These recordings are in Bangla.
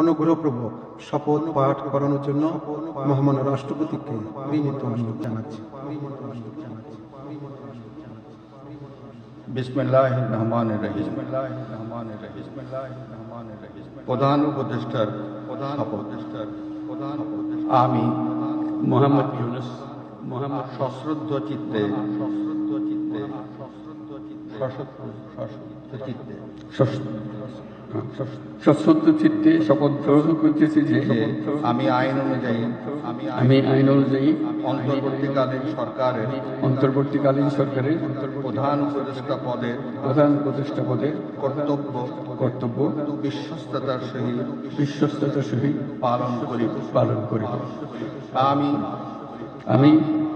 অনুগ্রহপূর্বক শপথ পাঠ করানোর জন্য মহামান্য রাষ্ট্রপতিকে বিনীত অনুরোধ জানাচ্ছি। বিসমিল্লাহ রহমান রহিম। প্রধান উপদেষ্টার প্রধান উপদেষ্টার প্রধান আমি মোহাম্মদ ইউনুস, মোহাম্মদ সশ্রদ্ধ চিত্তে সশ্রদ্ধ চিত্তে শপথ যে আমি আইন অনুযায়ী আমি আইন অনুযায়ী অন্তর্বর্তীকালীন সরকারের অন্তর্বর্তীকালীন সরকারের প্রধান পদের প্রধান পদে কর্তব্য কর্তব্য বিশ্বস্ততার সহিত বিশ্বস্ততার সহিত পালন করিব পালন করিব আমি আমি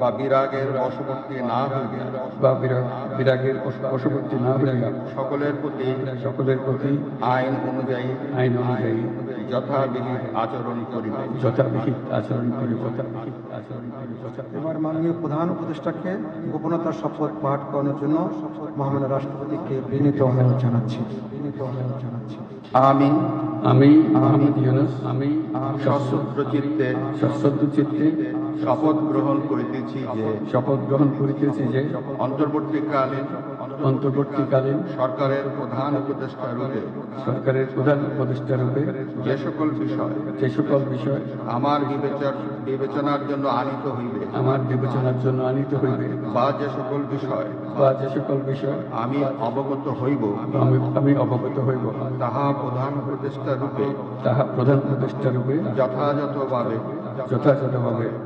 বা বিরাগের বশবর্তী না হইয়া বা বিরাগ- বিরাগের বশ- বশবর্তী না হইয়া সকলের প্রতি সকলের প্রতি আইন অনুযায়ী আইন অনুযায়ী যথাবিহিত আচরণ করিবে। যথাবিহিত আচরণ করিব যথাবিহিত আচরণ করিব এবার মাননীয় প্রধান উপদেষ্টাকে গোপনতার শপথ পাঠ করানোর জন্য মহামান্য রাষ্ট্রপতিকে বিনীত অনুরোধ জানাচ্ছি। বিনীত অনুরোধ জানাচ্ছি। আমি আমি মোহাম্মদ ইউনুস আমি চিত্তে চিত্তে শপথ গ্রহণ করিতেছি যে শপথ গ্রহণ করিতেছি যে অন্তর্বর্তীকালীন অন্তর্বর্তীকালীন সরকারের প্রধান উপদেষ্টা রূপে সরকারের প্রধান উপদেষ্টা রূপে যে সকল বিষয় যে সকল বিষয় আমার বিবেচনার বিবেচনার জন্য আনিত হইবে। আমার বিবেচনার জন্য আনিত হইবে। বা যে সকল বিষয় বা যে সকল বিষয় আমি অবগত হইব। আমি আমি অবগত হইব। তাহা প্রধান উপদেষ্টা রূপে তাহা প্রধান উপদেষ্টা রূপে যথাযথভাবে যথাযথভাবে